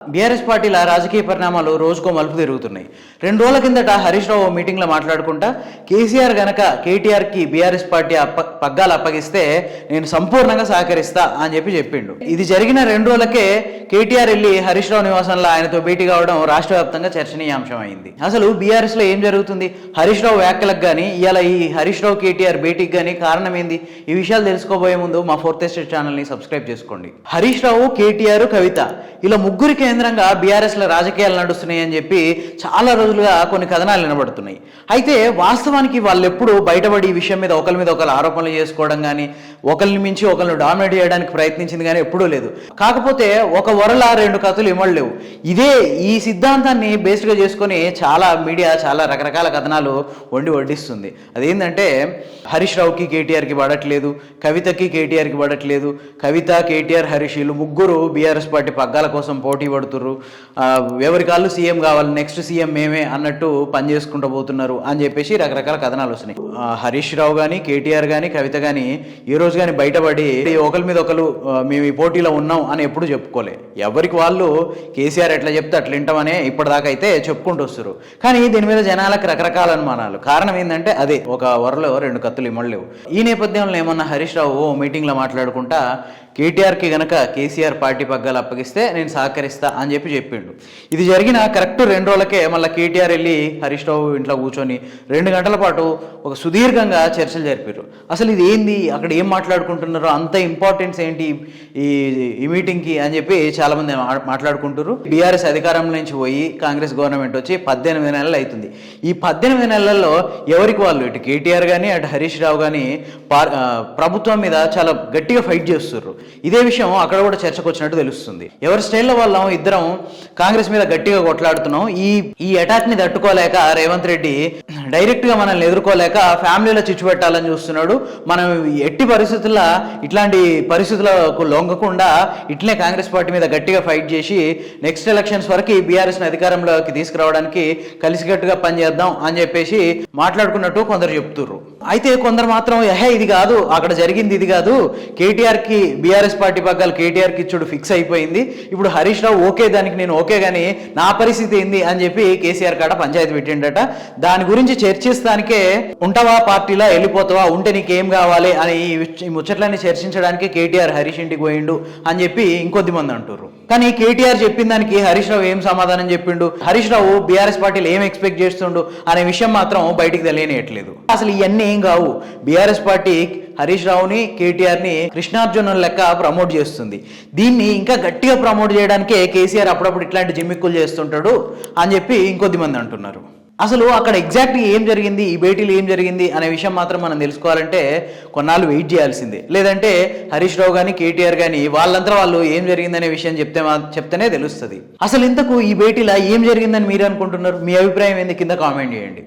BRS పార్టీల రాజకీయ పరిణామాలు రోజుకో మలుపు తిరుగుతున్నాయి. రెండు రోజుల కిందట హరీష్ రావు మీటింగ్లో మాట్లాడుకుంటా కేసీఆర్ గనక కేటీఆర్కి బీఆర్ఎస్ పార్టీ అప్ప పగ్గాలు అప్పగిస్తే నేను సంపూర్ణంగా సహకరిస్తా అని చెప్పి చెప్పిండు. ఇది జరిగిన రెండు రోజులకే కేటీఆర్ వెళ్ళి హరీష్ రావు నివాసంలో ఆయనతో భేటీ కావడం రాష్ట్ర వ్యాప్తంగా చర్చనీయాంశం అయింది అసలు బీఆర్ఎస్లో ఏం జరుగుతుంది? హరీష్ రావు వ్యాఖ్యలకు కానీ ఇవాళ ఈ హరీష్ రావు కేటీఆర్ భేటీకి కానీ కారణం ఏంది ఈ విషయాలు తెలుసుకోబోయే ముందు మా ఫోర్త్ ఎస్టేట్ ఛానల్ని సబ్స్క్రైబ్ చేసుకోండి. హరీష్ రావు కేటీఆర్ కవిత. ఇలా ముగ్గురికి కేంద్రంగా బీఆర్ఎస్ రాజకీయాలు నడుస్తున్నాయి అని చెప్పి చాలా రోజులుగా కొన్ని కథనాలు వినబడుతున్నాయి. అయితే వాస్తవానికి వాళ్ళు ఎప్పుడు బయటపడి ఈ విషయం మీద ఒకరి మీద ఒకరు ఆరోపణలు చేసుకోవడం కానీ ఒకరిని మించి ఒకరిని డామినేట్ చేయడానికి ప్రయత్నించింది కానీ ఎప్పుడూ లేదు. కాకపోతే ఒక వరల రెండు కథలు ఇవ్వలేవు ఇదే ఈ సిద్ధాంతాన్ని బేస్డ్గా చేసుకొని చాలా మీడియా చాలా రకరకాల కథనాలు వండి వడ్డిస్తుంది. అదేంటంటే హరీష్ రావుకి కేటీఆర్కి పడట్లేదు కవితకి కేటీఆర్కి పడట్లేదు కవిత కేటీఆర్ హరీష్ వీళ్ళు ముగ్గురు బీఆర్ఎస్ పార్టీ పగ్గాల కోసం పోటీ పడుతుర్రు ఎవరి కాళ్ళు సీఎం కావాలి నెక్స్ట్ సీఎం మేమే అన్నట్టు పని చేసుకుంటూ పోతున్నారు అని చెప్పేసి రకరకాల కథనాలు వస్తున్నాయి. హరీష్ రావు కానీ కేటీఆర్ కానీ కవిత కానీ ఈ రోజు కానీ బయటపడి ఒకరి మీద ఒకరు మేము ఈ పోటీలో ఉన్నాం అని ఎప్పుడు చెప్పుకోలే. ఎవరికి వాళ్ళు కేసీఆర్ ఎట్లా చెప్తే అట్లా వింటామనే ఇప్పటిదాకా అయితే చెప్పుకుంటూ వస్తారు కానీ దీని మీద జనాలకు రకరకాల అనుమానాలు. కారణం ఏంటంటే అదే ఒక వరలో రెండు కత్తులు ఇమ్మడలేవు. ఈ నేపథ్యంలో ఏమన్నా హరీష్ రావు ఓ మీటింగ్లో మాట్లాడుకుంటా కేటీఆర్కి గనక కేసీఆర్ పార్టీ పగ్గాలు అప్పగిస్తే నేను సహకరిస్తా అని చెప్పి చెప్పిండు. ఇది జరిగిన కరెక్ట్ రెండు రోజులకే మళ్ళీ కేటీఆర్ వెళ్ళి హరీష్ రావు ఇంట్లో కూర్చొని రెండు గంటల పాటు ఒక సుదీర్ఘంగా చర్చలు జరిపారు. అసలు ఇది ఏంది? అక్కడ ఏం మాట్లాడుకుంటున్నారో? అంత ఇంపార్టెన్స్ ఏంటి ఈ ఈ మీటింగ్కి అని చెప్పి చాలామంది మా- మాట్లాడుకుంటారు బీఆర్ఎస్ అధికారంలో నుంచి పోయి కాంగ్రెస్ గవర్నమెంట్ వచ్చి పద్దెనిమిది నెలలు అవుతుంది. ఈ పద్దెనిమిది నెలల్లో ఎవరికి వాళ్ళు? ఇటు కేటీఆర్ కానీ అటు హరీష్ రావు కానీ పార్ ప్రభుత్వం మీద చాలా గట్టిగా ఫైట్ చేస్తున్నారు ఇదే విషయం అక్కడ కూడా చర్చకు వచ్చినట్టు తెలుస్తుంది. ఎవరి స్టైల్లో వాళ్ళం ఇద్దరం కాంగ్రెస్ మీద గట్టిగా కొట్లాడుతున్నాం ఈ ఈ అటాక్ని తట్టుకోలేక రేవంత్ రెడ్డి డైరెక్ట్గా మనల్ని ఎదుర్కోలేక ఫ్యామిలీలో చిచ్చు పెట్టాలని చూస్తున్నాడు. మనం ఎట్టి పరిస్థితుల్లో ఇట్లాంటి పరిస్థితులకు లొంగకుండా ఇట్లనే కాంగ్రెస్ పార్టీ మీద గట్టిగా ఫైట్ చేసి నెక్స్ట్ ఎలక్షన్స్ వరకు బీఆర్ఎస్ని అధికారంలోకి తీసుకురావడానికి కలిసికట్టుగా పనిచేద్దాం అని చెప్పేసి మాట్లాడుకున్నట్టు కొందరు చెప్తుర్రు. అయితే కొందరు మాత్రం ఎహే ఇది కాదు అక్కడ జరిగింది ఇది కాదు. కేటీఆర్కి బీఆర్ఎస్ పార్టీ పగ్గాలు కేటీఆర్కి ఇచ్చుడు ఫిక్స్ అయిపోయింది. ఇప్పుడు హరీష్ రావు ఓకే దానికి నేను ఓకే కానీ నా పరిస్థితి ఏంది అని చెప్పి కేసీఆర్ కాడ పంచాయతీ పెట్టిండట. దాని గురించి చర్చిస్తానికే ఉంటావా పార్టీలో వెళ్ళిపోతావా ఉంటే నీకేం కావాలి అని ఈ ముచ్చట్లన్నీ చర్చించడానికి కేటీఆర్ హరీష్ ఇంటికి పోయిండు అని చెప్పి ఇంకొద్ది మంది అంటారు కానీ కేటీఆర్ చెప్పిన దానికి హరీష్ రావు ఏం సమాధానం చెప్పిండు? హరీష్ రావు బీఆర్ఎస్ పార్టీలు ఏం ఎక్స్పెక్ట్ చేస్తుండు? అనే విషయం మాత్రం బయటికి తెలియనియట్లేదు. అసలు ఇవన్నీ ఏం కావు. బీఆర్ఎస్ పార్టీ హరీష్ రావుని కేటీఆర్ని కృష్ణార్జున లెక్క ప్రమోట్ చేస్తుంది. దీన్ని ఇంకా గట్టిగా ప్రమోట్ చేయడానికే కేసీఆర్ అప్పుడప్పుడు ఇట్లాంటి జిమ్మిక్కులు చేస్తుంటాడు అని చెప్పి ఇంకొద్ది మంది అంటున్నారు. అసలు అక్కడ ఎగ్జాక్ట్గా ఏం జరిగింది ఈ భేటీలో ఏం జరిగింది అనే విషయం మాత్రం మనం తెలుసుకోవాలంటే కొన్నాళ్ళు వెయిట్ చేయాల్సిందే. లేదంటే హరీష్ రావు కానీ కేటీఆర్ కానీ వాళ్ళంతా వాళ్ళు ఏం జరిగిందనే విషయం చెప్తే చెప్తేనే తెలుస్తుంది. అసలు ఇంతకు ఈ భేటీలో ఏం జరిగిందని మీరు అనుకుంటున్నారు? మీ అభిప్రాయం ఏంది? కింద కామెంట్ చేయండి.